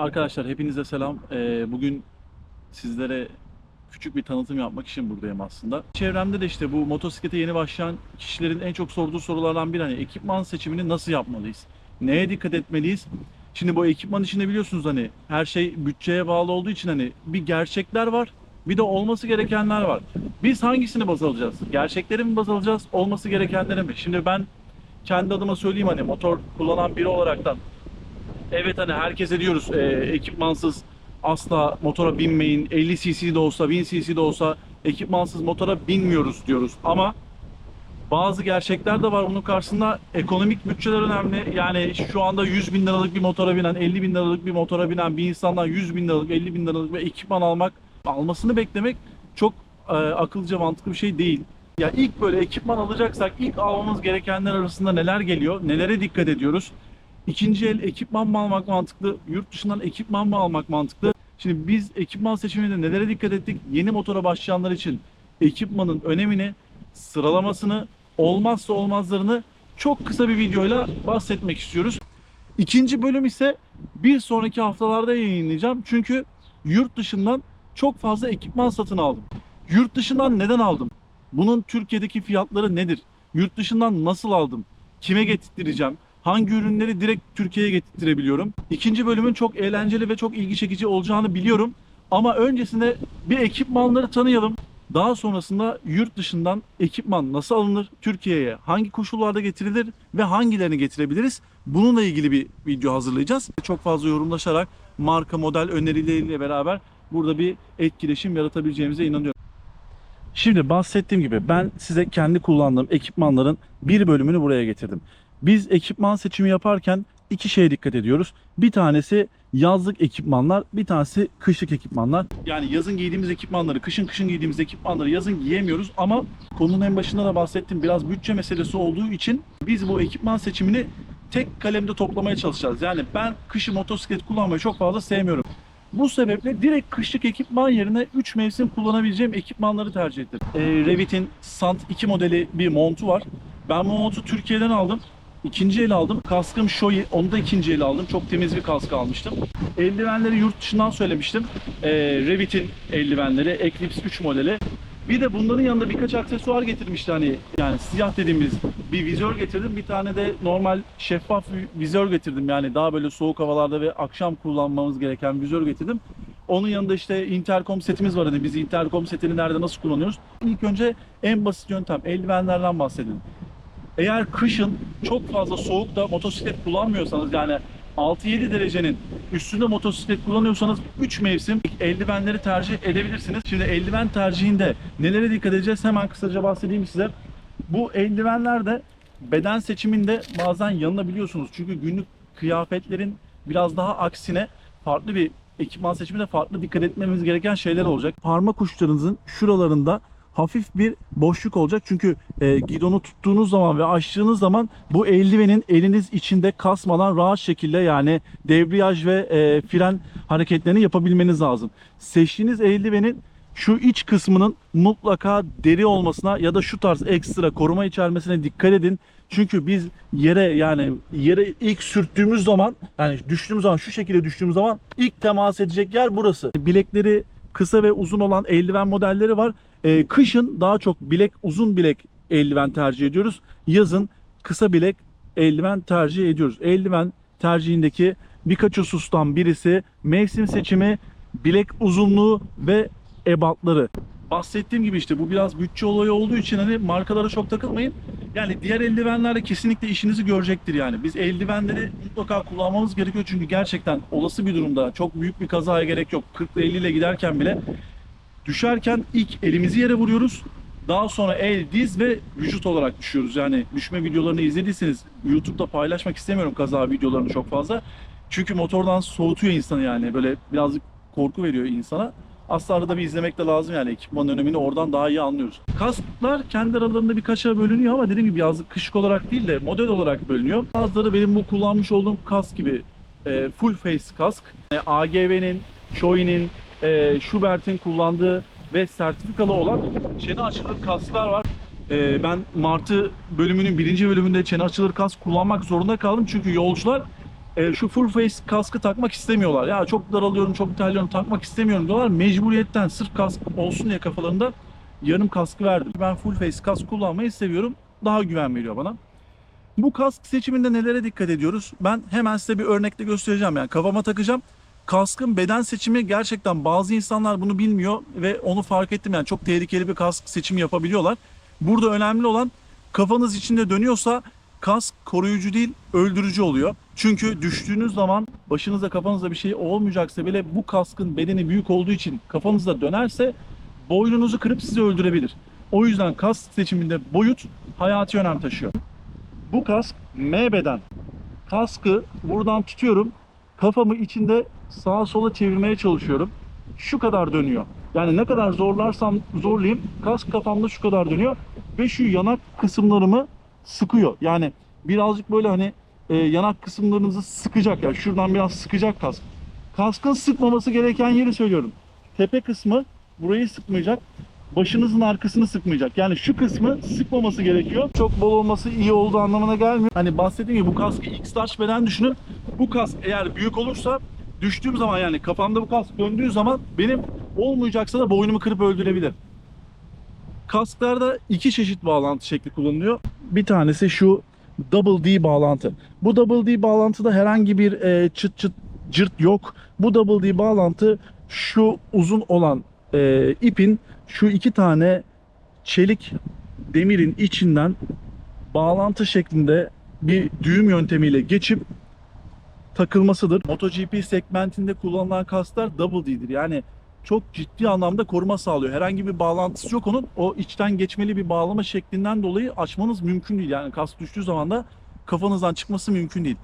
Arkadaşlar hepinize selam. Ee, bugün sizlere küçük bir tanıtım yapmak için buradayım aslında. Çevremde de işte bu motosiklete yeni başlayan kişilerin en çok sorduğu sorulardan biri hani ekipman seçimini nasıl yapmalıyız? Neye dikkat etmeliyiz? Şimdi bu ekipman içinde biliyorsunuz hani her şey bütçeye bağlı olduğu için hani bir gerçekler var bir de olması gerekenler var. Biz hangisini baz alacağız? Gerçekleri mi baz alacağız? Olması gerekenleri mi? Şimdi ben kendi adıma söyleyeyim hani motor kullanan biri olaraktan Evet hani herkese diyoruz e, ekipmansız asla motora binmeyin. 50 cc de olsa 1000 cc de olsa ekipmansız motora binmiyoruz diyoruz. Ama bazı gerçekler de var. Bunun karşısında ekonomik bütçeler önemli. Yani şu anda 100 bin liralık bir motora binen, 50 bin liralık bir motora binen bir insandan 100 bin liralık, 50 bin liralık bir ekipman almak, almasını beklemek çok e, akıllıca mantıklı bir şey değil. Ya ilk böyle ekipman alacaksak ilk almamız gerekenler arasında neler geliyor, nelere dikkat ediyoruz? İkinci el ekipman mı almak mantıklı, yurt dışından ekipman mı almak mantıklı? Şimdi biz ekipman seçiminde nelere dikkat ettik? Yeni motora başlayanlar için ekipmanın önemini, sıralamasını, olmazsa olmazlarını çok kısa bir videoyla bahsetmek istiyoruz. İkinci bölüm ise bir sonraki haftalarda yayınlayacağım. Çünkü yurt dışından çok fazla ekipman satın aldım. Yurt dışından neden aldım? Bunun Türkiye'deki fiyatları nedir? Yurt dışından nasıl aldım? Kime getirttireceğim? Hangi ürünleri direkt Türkiye'ye getirtirebiliyorum? İkinci bölümün çok eğlenceli ve çok ilgi çekici olacağını biliyorum. Ama öncesinde bir ekipmanları tanıyalım. Daha sonrasında yurt dışından ekipman nasıl alınır? Türkiye'ye hangi koşullarda getirilir ve hangilerini getirebiliriz? Bununla ilgili bir video hazırlayacağız. Çok fazla yorumlaşarak marka model önerileriyle beraber burada bir etkileşim yaratabileceğimize inanıyorum. Şimdi bahsettiğim gibi ben size kendi kullandığım ekipmanların bir bölümünü buraya getirdim. Biz ekipman seçimi yaparken iki şeye dikkat ediyoruz. Bir tanesi yazlık ekipmanlar, bir tanesi kışlık ekipmanlar. Yani yazın giydiğimiz ekipmanları, kışın kışın giydiğimiz ekipmanları yazın giyemiyoruz ama konunun en başında da bahsettim biraz bütçe meselesi olduğu için biz bu ekipman seçimini tek kalemde toplamaya çalışacağız. Yani ben kışı motosiklet kullanmayı çok fazla sevmiyorum. Bu sebeple direkt kışlık ekipman yerine 3 mevsim kullanabileceğim ekipmanları tercih ettim. Ee, Revit'in Sant 2 modeli bir montu var. Ben bu montu Türkiye'den aldım. İkinci el aldım. Kaskım Shoei. Onu da ikinci el aldım. Çok temiz bir kask almıştım. Eldivenleri yurt dışından söylemiştim. Ee, Revit'in eldivenleri. Eclipse 3 modeli. Bir de bunların yanında birkaç aksesuar getirmişti hani yani siyah dediğimiz bir vizör getirdim. Bir tane de normal şeffaf bir vizör getirdim. Yani daha böyle soğuk havalarda ve akşam kullanmamız gereken vizör getirdim. Onun yanında işte interkom setimiz var. Hani biz interkom setini nerede nasıl kullanıyoruz? İlk önce en basit yöntem eldivenlerden bahsedelim. Eğer kışın çok fazla soğukta motosiklet kullanmıyorsanız yani 6-7 derecenin üstünde motosiklet kullanıyorsanız 3 mevsim eldivenleri tercih edebilirsiniz. Şimdi eldiven tercihinde nelere dikkat edeceğiz hemen kısaca bahsedeyim size. Bu eldivenler de beden seçiminde bazen yanılabiliyorsunuz. Çünkü günlük kıyafetlerin biraz daha aksine farklı bir ekipman seçiminde farklı dikkat etmemiz gereken şeyler olacak. Parmak uçlarınızın şuralarında hafif bir boşluk olacak. Çünkü e, gidonu tuttuğunuz zaman ve açtığınız zaman bu eldivenin eliniz içinde kasmadan rahat şekilde yani debriyaj ve e, fren hareketlerini yapabilmeniz lazım. Seçtiğiniz eldivenin şu iç kısmının mutlaka deri olmasına ya da şu tarz ekstra koruma içermesine dikkat edin. Çünkü biz yere yani yere ilk sürttüğümüz zaman yani düştüğümüz zaman şu şekilde düştüğümüz zaman ilk temas edecek yer burası. Bilekleri kısa ve uzun olan eldiven modelleri var. Ee, kışın daha çok bilek uzun bilek eldiven tercih ediyoruz. Yazın kısa bilek eldiven tercih ediyoruz. Eldiven tercihindeki birkaç husustan birisi mevsim seçimi, bilek uzunluğu ve ebatları. Bahsettiğim gibi işte bu biraz bütçe olayı olduğu için hani markalara çok takılmayın. Yani diğer eldivenlerle kesinlikle işinizi görecektir yani. Biz eldivenleri mutlaka kullanmamız gerekiyor çünkü gerçekten olası bir durumda çok büyük bir kazaya gerek yok. 40 ile 50 ile giderken bile düşerken ilk elimizi yere vuruyoruz. Daha sonra el, diz ve vücut olarak düşüyoruz. Yani düşme videolarını izlediyseniz YouTube'da paylaşmak istemiyorum kaza videolarını çok fazla. Çünkü motordan soğutuyor insanı yani. Böyle birazcık korku veriyor insana. Aslında arada bir izlemek de lazım yani ekipmanın önemini oradan daha iyi anlıyoruz. Kasklar kendi aralarında birkaça bölünüyor ama dediğim gibi yazlık kışık olarak değil de model olarak bölünüyor. Bazıları benim bu kullanmış olduğum kask gibi e, full face kask. E, AGV'nin, Shoei'nin, e, Schubert'in kullandığı ve sertifikalı olan çene açılır kasklar var. E, ben Martı bölümünün birinci bölümünde çene açılır kask kullanmak zorunda kaldım çünkü yolcular e, şu full face kaskı takmak istemiyorlar. Ya çok daralıyorum, çok terliyorum, takmak istemiyorum diyorlar. Mecburiyetten sırf kask olsun diye kafalarında yarım kaskı verdim. Ben full face kask kullanmayı seviyorum. Daha güven veriyor bana. Bu kask seçiminde nelere dikkat ediyoruz? Ben hemen size bir örnekle göstereceğim. Yani kafama takacağım. Kaskın beden seçimi gerçekten bazı insanlar bunu bilmiyor ve onu fark ettim. Yani çok tehlikeli bir kask seçimi yapabiliyorlar. Burada önemli olan kafanız içinde dönüyorsa kask koruyucu değil öldürücü oluyor. Çünkü düştüğünüz zaman başınıza kafanızda bir şey olmayacaksa bile bu kaskın bedeni büyük olduğu için kafanızda dönerse boynunuzu kırıp sizi öldürebilir. O yüzden kask seçiminde boyut hayati önem taşıyor. Bu kask M beden. Kaskı buradan tutuyorum. Kafamı içinde sağa sola çevirmeye çalışıyorum. Şu kadar dönüyor. Yani ne kadar zorlarsam zorlayayım kask kafamda şu kadar dönüyor. Ve şu yanak kısımlarımı sıkıyor. Yani birazcık böyle hani e, yanak kısımlarınızı sıkacak. Yani şuradan biraz sıkacak kask. Kaskın sıkmaması gereken yeri söylüyorum. Tepe kısmı burayı sıkmayacak. Başınızın arkasını sıkmayacak. Yani şu kısmı sıkmaması gerekiyor. Çok bol olması iyi olduğu anlamına gelmiyor. Hani bahsettiğim gibi bu kaskı X-Large beden düşünün. Bu kask eğer büyük olursa düştüğüm zaman yani kafamda bu kask döndüğü zaman benim olmayacaksa da boynumu kırıp öldürebilir. Kasklarda iki çeşit bağlantı şekli kullanılıyor. Bir tanesi şu Double D bağlantı. Bu Double D bağlantıda herhangi bir e, çıt çıt cırt yok. Bu Double D bağlantı şu uzun olan e, ipin şu iki tane çelik demirin içinden bağlantı şeklinde bir düğüm yöntemiyle geçip takılmasıdır. MotoGP segmentinde kullanılan kasklar Double D'dir. Yani çok ciddi anlamda koruma sağlıyor. Herhangi bir bağlantısı yok onun. O içten geçmeli bir bağlama şeklinden dolayı açmanız mümkün değil. Yani kask düştüğü zaman da kafanızdan çıkması mümkün değil.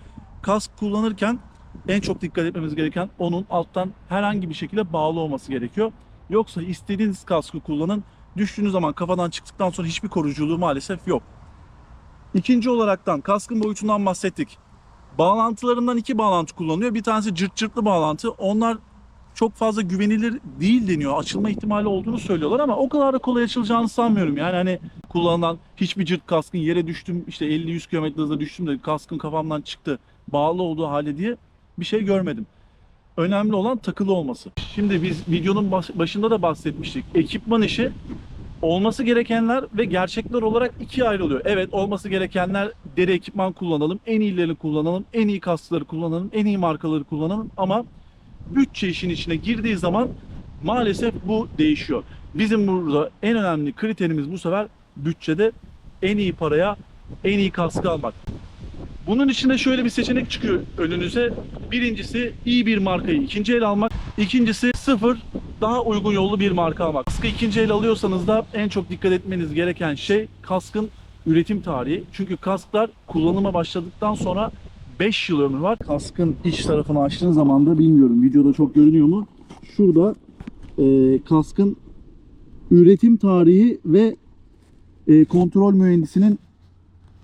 Kask kullanırken en çok dikkat etmemiz gereken onun alttan herhangi bir şekilde bağlı olması gerekiyor. Yoksa istediğiniz kaskı kullanın. Düştüğünüz zaman kafadan çıktıktan sonra hiçbir koruyuculuğu maalesef yok. İkinci olaraktan kaskın boyutundan bahsettik. Bağlantılarından iki bağlantı kullanılıyor. Bir tanesi cırt cırtlı bağlantı. Onlar çok fazla güvenilir değil deniyor. Açılma ihtimali olduğunu söylüyorlar ama o kadar da kolay açılacağını sanmıyorum. Yani hani kullanılan hiçbir cırt kaskın yere düştüm işte 50-100 km hızla düştüm de kaskın kafamdan çıktı bağlı olduğu halde diye bir şey görmedim. Önemli olan takılı olması. Şimdi biz videonun baş- başında da bahsetmiştik. Ekipman işi olması gerekenler ve gerçekler olarak ikiye ayrılıyor. Evet olması gerekenler deri ekipman kullanalım, en iyilerini kullanalım, en iyi kaskları kullanalım, en iyi markaları kullanalım ama bütçe işin içine girdiği zaman maalesef bu değişiyor. Bizim burada en önemli kriterimiz bu sefer bütçede en iyi paraya en iyi kaskı almak. Bunun içinde şöyle bir seçenek çıkıyor önünüze. Birincisi iyi bir markayı ikinci el almak. İkincisi sıfır daha uygun yollu bir marka almak. Kaskı ikinci el alıyorsanız da en çok dikkat etmeniz gereken şey kaskın üretim tarihi. Çünkü kasklar kullanıma başladıktan sonra 5 yıl ömrü var. Kaskın iç tarafını açtığın zaman da bilmiyorum videoda çok görünüyor mu? Şurada e, kaskın üretim tarihi ve e, kontrol mühendisinin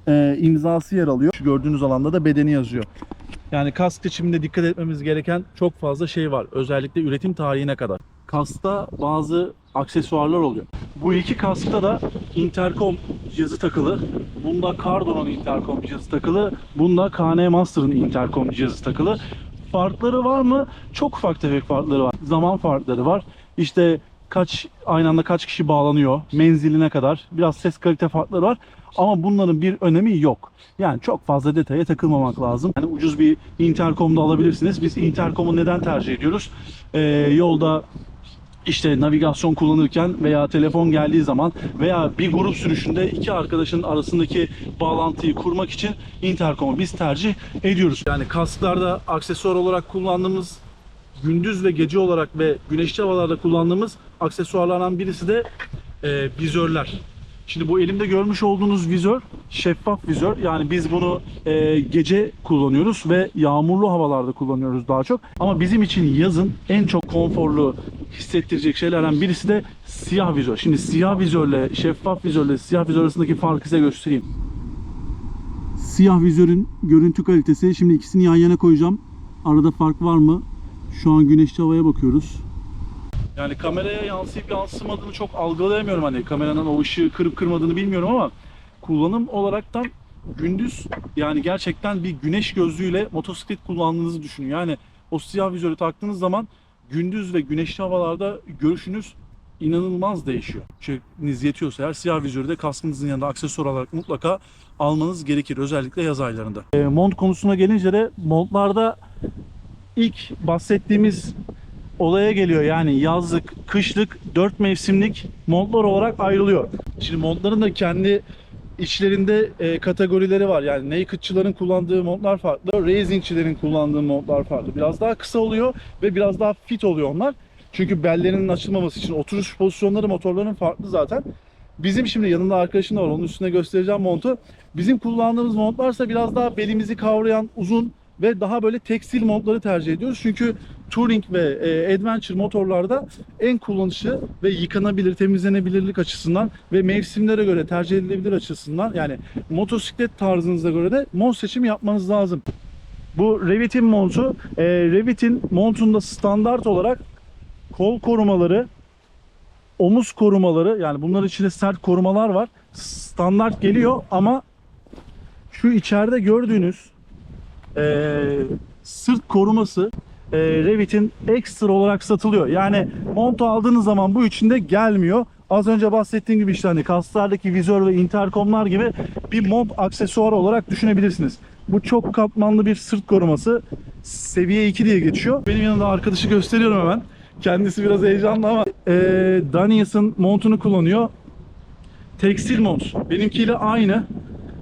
e, imzası yer alıyor. Şu gördüğünüz alanda da bedeni yazıyor. Yani kask seçiminde dikkat etmemiz gereken çok fazla şey var. Özellikle üretim tarihine kadar. Kaskta bazı aksesuarlar oluyor. Bu iki kaskta da intercom cihazı takılı. Bunda Cardo'nun intercom cihazı takılı. Bunda KN Master'ın intercom cihazı takılı. Farkları var mı? Çok ufak tefek farkları var. Zaman farkları var. İşte kaç aynı anda kaç kişi bağlanıyor, menziline kadar biraz ses kalite farkları var. Ama bunların bir önemi yok. Yani çok fazla detaya takılmamak lazım. Yani ucuz bir intercom da alabilirsiniz. Biz intercomu neden tercih ediyoruz? Ee, yolda işte navigasyon kullanırken veya telefon geldiği zaman veya bir grup sürüşünde iki arkadaşın arasındaki bağlantıyı kurmak için interkomu biz tercih ediyoruz. Yani kasklarda aksesuar olarak kullandığımız gündüz ve gece olarak ve güneşli havalarda kullandığımız aksesuarlardan birisi de e, vizörler. Şimdi bu elimde görmüş olduğunuz vizör şeffaf vizör. Yani biz bunu e, gece kullanıyoruz ve yağmurlu havalarda kullanıyoruz daha çok. Ama bizim için yazın en çok konforlu hissettirecek şeylerden birisi de siyah vizör. Şimdi siyah vizörle şeffaf vizörle siyah vizör arasındaki farkı size göstereyim. Siyah vizörün görüntü kalitesi. Şimdi ikisini yan yana koyacağım. Arada fark var mı? Şu an güneşli havaya bakıyoruz. Yani kameraya yansıyıp yansımadığını çok algılayamıyorum hani kameranın o ışığı kırıp kırmadığını bilmiyorum ama kullanım olaraktan gündüz yani gerçekten bir güneş gözlüğüyle motosiklet kullandığınızı düşünün. Yani o siyah vizörü taktığınız zaman gündüz ve güneşli havalarda görüşünüz inanılmaz değişiyor. Şeyiniz yetiyorsa eğer siyah vizörü de kaskınızın yanında aksesuar olarak mutlaka almanız gerekir. Özellikle yaz aylarında. E, mont konusuna gelince de montlarda ilk bahsettiğimiz olaya geliyor. Yani yazlık, kışlık, dört mevsimlik montlar olarak ayrılıyor. Şimdi montların da kendi içlerinde e, kategorileri var. Yani nakedçıların kullandığı montlar farklı, racingçilerin kullandığı montlar farklı. Biraz daha kısa oluyor ve biraz daha fit oluyor onlar. Çünkü bellerinin açılmaması için oturuş pozisyonları motorların farklı zaten. Bizim şimdi yanında arkadaşım da var. Onun üstüne göstereceğim montu. Bizim kullandığımız montlarsa biraz daha belimizi kavrayan uzun ve daha böyle tekstil montları tercih ediyoruz. Çünkü touring ve e, adventure motorlarda en kullanışlı ve yıkanabilir, temizlenebilirlik açısından ve mevsimlere göre tercih edilebilir açısından yani motosiklet tarzınıza göre de mont seçimi yapmanız lazım. Bu Revit'in montu, e, Revit'in montunda standart olarak kol korumaları, omuz korumaları yani bunların içinde sert korumalar var. Standart geliyor ama şu içeride gördüğünüz eee, sırt koruması eee Revit'in ekstra olarak satılıyor. Yani montu aldığınız zaman bu içinde gelmiyor. Az önce bahsettiğim gibi işte hani kaslardaki vizör ve interkomlar gibi bir mont aksesuarı olarak düşünebilirsiniz. Bu çok katmanlı bir sırt koruması. Seviye 2 diye geçiyor. Benim yanımda arkadaşı gösteriyorum hemen. Kendisi biraz heyecanlı ama eee Daniels'ın montunu kullanıyor. Tekstil mont. Benimkiyle aynı.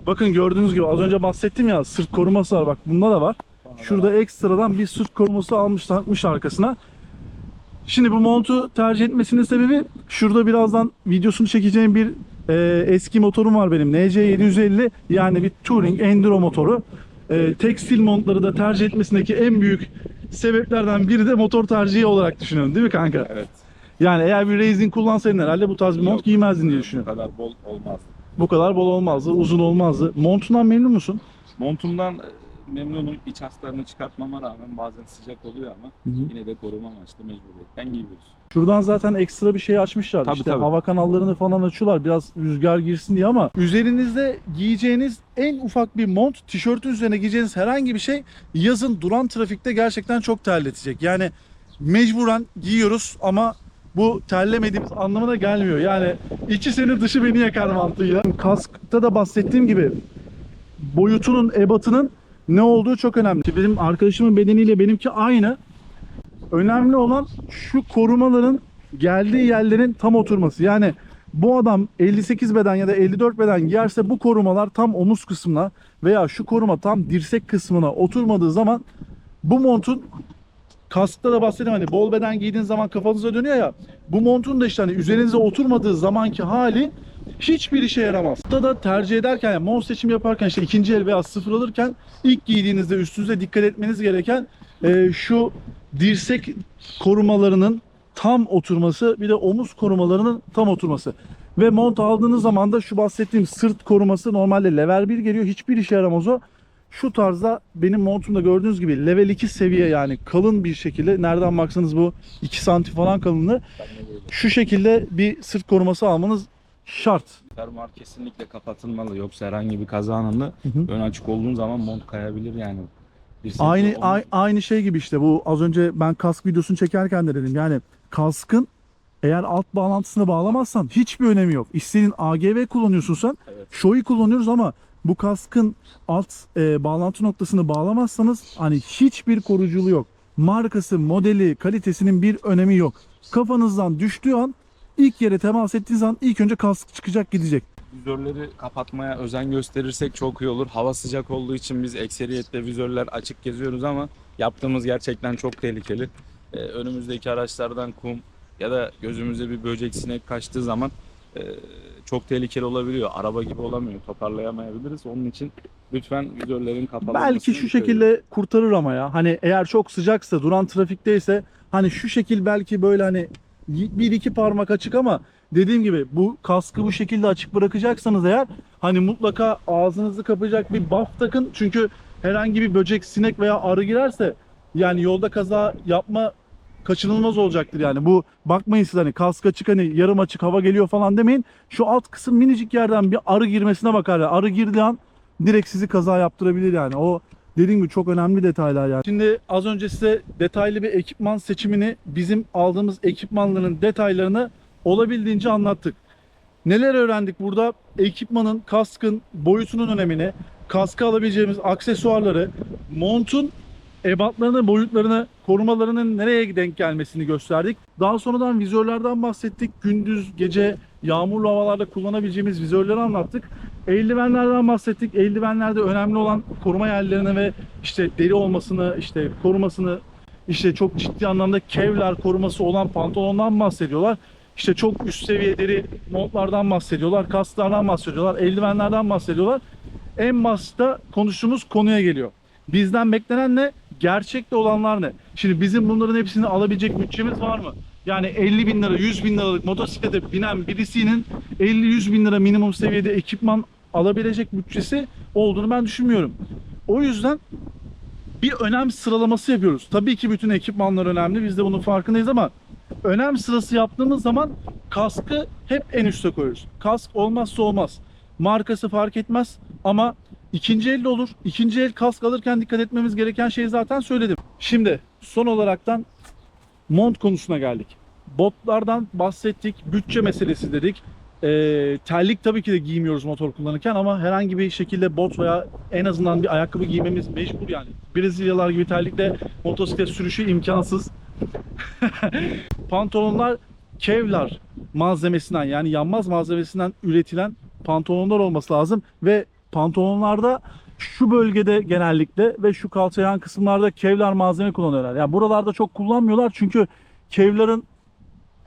Bakın gördüğünüz gibi az önce bahsettim ya sırt koruması var. Bak bunda da var. Şurada ekstradan bir sırt koruması almış takmış arkasına. Şimdi bu montu tercih etmesinin sebebi şurada birazdan videosunu çekeceğim bir e, eski motorum var benim. NC750 yani bir touring enduro motoru. E, tekstil montları da tercih etmesindeki en büyük sebeplerden biri de motor tercihi olarak düşünüyorum değil mi kanka? Evet. Yani eğer bir racing kullansaydın herhalde bu tarz bir mont Yok. giymezdin diye Bu düşünüyorum. kadar bol olmaz. Bu kadar bol olmazdı, uzun olmazdı. Montundan memnun musun? Montumdan memnunum. İç haslarını çıkartmama rağmen bazen sıcak oluyor ama yine de koruma amaçlı mecburiyetten giyiyoruz. Şuradan zaten ekstra bir şey açmışlar. Tabii, işte tabii. hava kanallarını falan açıyorlar biraz rüzgar girsin diye ama üzerinizde giyeceğiniz en ufak bir mont, tişörtün üzerine giyeceğiniz herhangi bir şey yazın duran trafikte gerçekten çok terletecek. Yani mecburen giyiyoruz ama bu terlemediğimiz anlamına gelmiyor. Yani içi seni dışı beni yakar mantığıyla. Kaskta da bahsettiğim gibi boyutunun, ebatının ne olduğu çok önemli. Benim arkadaşımın bedeniyle benimki aynı. Önemli olan şu korumaların geldiği yerlerin tam oturması. Yani bu adam 58 beden ya da 54 beden giyerse bu korumalar tam omuz kısmına veya şu koruma tam dirsek kısmına oturmadığı zaman bu montun kaskta da bahsettim hani bol beden giydiğin zaman kafanıza dönüyor ya bu montun da işte hani üzerinize oturmadığı zamanki hali hiçbir işe yaramaz. Burada da tercih ederken yani mont seçim yaparken işte ikinci el veya sıfır alırken ilk giydiğinizde üstünüze dikkat etmeniz gereken e, şu dirsek korumalarının tam oturması bir de omuz korumalarının tam oturması. Ve mont aldığınız zaman da şu bahsettiğim sırt koruması normalde level 1 geliyor. Hiçbir işe yaramaz o. Şu tarzda benim montumda gördüğünüz gibi level 2 seviye yani kalın bir şekilde nereden baksanız bu 2 santim falan kalınlığı şu şekilde bir sırt koruması almanız şart. Fermuar kesinlikle kapatılmalı. Yoksa herhangi bir kaza anında hı. ön açık olduğun zaman mont kayabilir yani. Aynı sebebi a- aynı şey gibi işte bu az önce ben kask videosunu çekerken de dedim. Yani kaskın eğer alt bağlantısını bağlamazsan hiçbir önemi yok. İstediğin AGV kullanıyorsun sen. Evet. Shoei kullanıyoruz ama bu kaskın alt e, bağlantı noktasını bağlamazsanız hani hiçbir koruculuğu yok. Markası, modeli, kalitesinin bir önemi yok. Kafanızdan düştüğü an ilk yere temas ettiğiniz an ilk önce kask çıkacak gidecek. Vizörleri kapatmaya özen gösterirsek çok iyi olur. Hava sıcak olduğu için biz ekseriyetle vizörler açık geziyoruz ama yaptığımız gerçekten çok tehlikeli. Ee, önümüzdeki araçlardan kum ya da gözümüze bir böcek sinek kaçtığı zaman e, çok tehlikeli olabiliyor. Araba gibi olamıyor. Toparlayamayabiliriz. Onun için lütfen vizörlerin kapalı Belki şu şekilde kurtarır ama ya. Hani eğer çok sıcaksa, duran trafikteyse hani şu şekil belki böyle hani bir iki parmak açık ama dediğim gibi bu kaskı bu şekilde açık bırakacaksanız eğer hani mutlaka ağzınızı kapayacak bir buff takın. Çünkü herhangi bir böcek, sinek veya arı girerse yani yolda kaza yapma kaçınılmaz olacaktır yani. Bu bakmayın siz hani kask açık hani yarım açık hava geliyor falan demeyin. Şu alt kısım minicik yerden bir arı girmesine bakar. ya. Arı girdiği an direkt sizi kaza yaptırabilir yani. O dediğim gibi çok önemli detaylar yani. Şimdi az önce size detaylı bir ekipman seçimini bizim aldığımız ekipmanların detaylarını olabildiğince anlattık. Neler öğrendik burada? Ekipmanın, kaskın boyutunun önemini, kaska alabileceğimiz aksesuarları, montun ebatlarını, boyutlarını, korumalarının nereye denk gelmesini gösterdik. Daha sonradan vizörlerden bahsettik. Gündüz, gece, yağmurlu havalarda kullanabileceğimiz vizörleri anlattık. Eldivenlerden bahsettik. Eldivenlerde önemli olan koruma yerlerini ve işte deri olmasını, işte korumasını, işte çok ciddi anlamda kevlar koruması olan pantolondan bahsediyorlar. İşte çok üst seviye deri montlardan bahsediyorlar, kasklardan bahsediyorlar, eldivenlerden bahsediyorlar. En başta konuştuğumuz konuya geliyor. Bizden beklenen ne? Gerçekte olanlar ne? Şimdi bizim bunların hepsini alabilecek bütçemiz var mı? Yani 50 bin lira, 100 bin liralık motosiklete binen birisinin 50-100 bin lira minimum seviyede ekipman alabilecek bütçesi olduğunu ben düşünmüyorum. O yüzden bir önem sıralaması yapıyoruz. Tabii ki bütün ekipmanlar önemli. Biz de bunun farkındayız ama önem sırası yaptığımız zaman kaskı hep en üste koyuyoruz. Kask olmazsa olmaz. Markası fark etmez ama ikinci elde olur. İkinci el kask alırken dikkat etmemiz gereken şeyi zaten söyledim. Şimdi son olaraktan mont konusuna geldik. Botlardan bahsettik. Bütçe meselesi dedik. Ee, terlik tabii ki de giymiyoruz motor kullanırken ama herhangi bir şekilde bot veya en azından bir ayakkabı giymemiz mecbur yani. Brezilyalar gibi terlikle motosiklet sürüşü imkansız. Pantolonlar Kevlar malzemesinden yani yanmaz malzemesinden üretilen pantolonlar olması lazım ve pantolonlarda şu bölgede genellikle ve şu kalça yan kısımlarda Kevlar malzeme kullanıyorlar. Yani buralarda çok kullanmıyorlar çünkü Kevlar'ın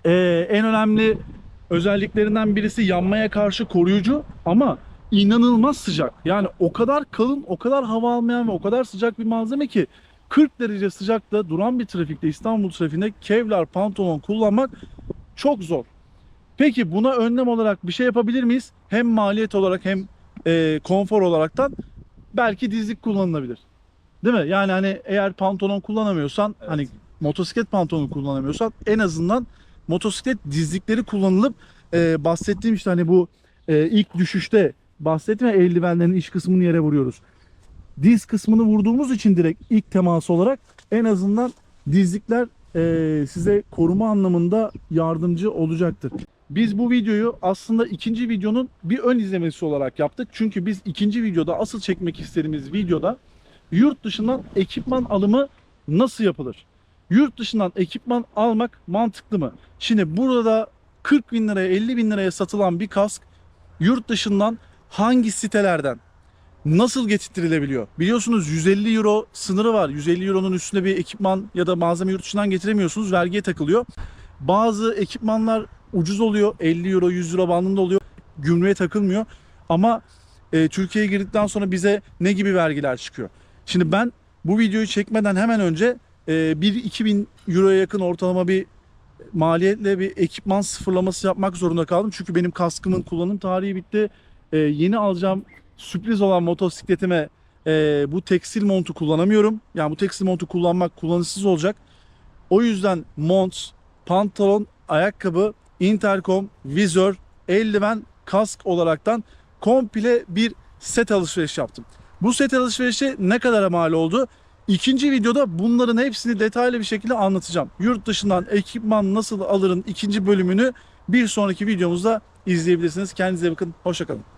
eee, en önemli özelliklerinden birisi yanmaya karşı koruyucu ama inanılmaz sıcak. Yani o kadar kalın, o kadar hava almayan ve o kadar sıcak bir malzeme ki 40 derece sıcakta duran bir trafikte İstanbul trafiğinde Kevlar pantolon kullanmak çok zor. Peki buna önlem olarak bir şey yapabilir miyiz? Hem maliyet olarak hem e, konfor olaraktan belki dizlik kullanılabilir. Değil mi? Yani hani eğer pantolon kullanamıyorsan Evet. hani motosiklet pantolonu kullanamıyorsan en azından motosiklet dizlikleri kullanılıp e, bahsettiğim işte hani bu e, ilk düşüşte bahsettim ya eldivenlerin iç kısmını yere vuruyoruz. Diz kısmını vurduğumuz için direkt ilk teması olarak en azından dizlikler e, size koruma anlamında yardımcı olacaktır. Biz bu videoyu aslında ikinci videonun bir ön izlemesi olarak yaptık. Çünkü biz ikinci videoda asıl çekmek istediğimiz videoda yurt dışından ekipman alımı nasıl yapılır? Yurt dışından ekipman almak mantıklı mı? Şimdi burada 40 bin liraya 50 bin liraya satılan bir kask yurt dışından hangi sitelerden nasıl getirtilebiliyor? Biliyorsunuz 150 euro sınırı var. 150 euronun üstünde bir ekipman ya da malzeme yurt dışından getiremiyorsunuz. Vergiye takılıyor. Bazı ekipmanlar ucuz oluyor. 50 euro 100 euro bandında oluyor. Gümrüğe takılmıyor. Ama e, Türkiye'ye girdikten sonra bize ne gibi vergiler çıkıyor? Şimdi ben bu videoyu çekmeden hemen önce e, 1-2 bin euroya yakın ortalama bir maliyetle bir ekipman sıfırlaması yapmak zorunda kaldım. Çünkü benim kaskımın kullanım tarihi bitti. E, yeni alacağım sürpriz olan motosikletime e, bu tekstil montu kullanamıyorum. Yani bu tekstil montu kullanmak kullanışsız olacak. O yüzden mont, pantolon, ayakkabı, interkom, vizör, eldiven, kask olaraktan komple bir set alışveriş yaptım. Bu set alışverişi ne kadar mal oldu? İkinci videoda bunların hepsini detaylı bir şekilde anlatacağım. Yurt dışından ekipman nasıl alırın ikinci bölümünü bir sonraki videomuzda izleyebilirsiniz. Kendinize bakın. Hoşçakalın.